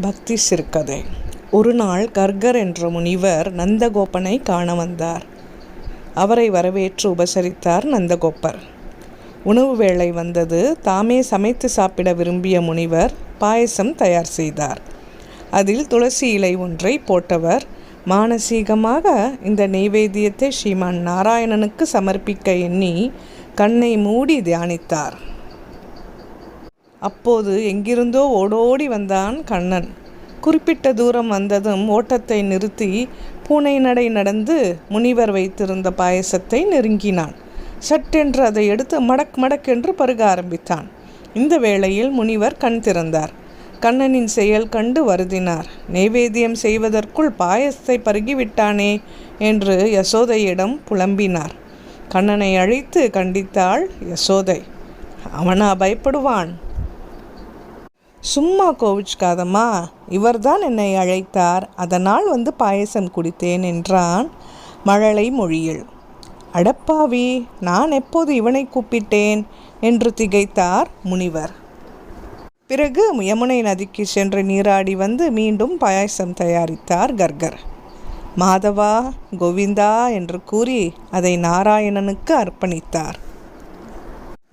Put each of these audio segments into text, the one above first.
பக்தி சிறுகதை ஒரு நாள் கர்கர் என்ற முனிவர் நந்தகோபனை காண வந்தார். அவரை வரவேற்று உபசரித்தார் நந்தகோப்பர் உணவு வேளை வந்தது தாமே சமைத்து சாப்பிட விரும்பிய முனிவர் பாயசம் தயார் செய்தார். அதில் துளசி இலை ஒன்றை போட்டவர் மானசீகமாக இந்த நெய்வேத்தியத்தை ஸ்ரீமான் நாராயணனுக்கு சமர்ப்பிக்க எண்ணி கண்ணை மூடி தியானித்தார். அப்போது எங்கிருந்தோ ஓடோடி வந்தான் கண்ணன். குறிப்பிட்ட தூரம் வந்ததும் ஓட்டத்தை நிறுத்தி பூனை நடை நடந்து முனிவர் வைத்திருந்த பாயசத்தை நெருங்கினான். சட்டென்று அதை எடுத்து மடக் மடக்கென்று பருக ஆரம்பித்தான். இந்த வேளையில் முனிவர் கண் திறந்தார். கண்ணனின் செயல் கண்டு வருதினார் நைவேத்தியம் செய்வதற்குள் பாயசத்தை பருகிவிட்டானே என்று யசோதையிடம் புலம்பினார். கண்ணனை அழைத்து கண்டித்தாள் யசோதை. அவனா பயப்படுவான்? சும்மா கோவிச்சுக்காதம்மா. இவர்தான் என்னை அழைத்தார். அதனால் வந்து பாயசம் குடித்தேன் என்றான் மழலை மொழியில். அடப்பாவி நான் எப்போது இவனை கூப்பிட்டேன்? என்று திகைத்தார் முனிவர். பிறகு யமுனை நதிக்கு சென்று நீராடி வந்து மீண்டும் பாயாசம் தயாரித்தார் கர்கர். மாதவா கோவிந்தா என்று கூறி அதை நாராயணனுக்கு அர்ப்பணித்தார்.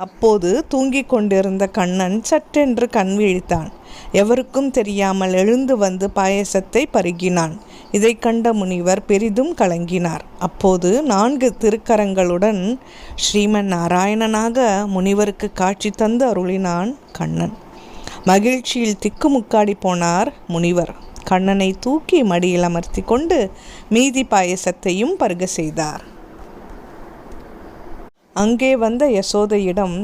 அப்போது தூங்கிக் கொண்டிருந்த கண்ணன் சட்டென்று கண் விழித்தான். எவருக்கும் தெரியாமல் எழுந்து வந்து பாயசத்தை பருகினான். இதை கண்ட முனிவர் பெரிதும் கலங்கினார். அப்போது நான்கு திருக்கரங்களுடன் ஸ்ரீமன் நாராயணனாக முனிவருக்கு காட்சி தந்து அருளினான் கண்ணன். மகிழ்ச்சியில் திக்குமுக்காடி போனார் முனிவர். கண்ணனை தூக்கி மடியில் அமர்த்தி கொண்டு மீதி பாயசத்தையும் பருக செய்தார். அங்கே வந்த யசோதையிடம்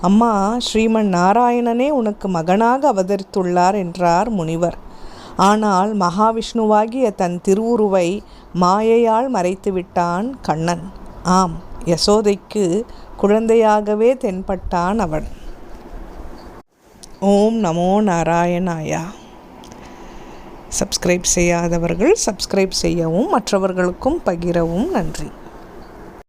அம்மா ஸ்ரீமன் நாராயணனே உனக்கு மகனாக அவதரித்துள்ளார் என்றார் முனிவர். ஆனால் மகாவிஷ்ணுவாகிய தன் திருவுருவை மாயையால் மறைத்து விட்டான் கண்ணன். ஆம் யசோதைக்கு குழந்தையாகவே தென்பட்டான் அவன். ஓம் நமோ நாராயணாயா. சப்ஸ்கிரைப் செய்யாதவர்கள் சப்ஸ்கிரைப் செய்யவும் மற்றவர்களுக்கும் பகிரவும் நன்றி.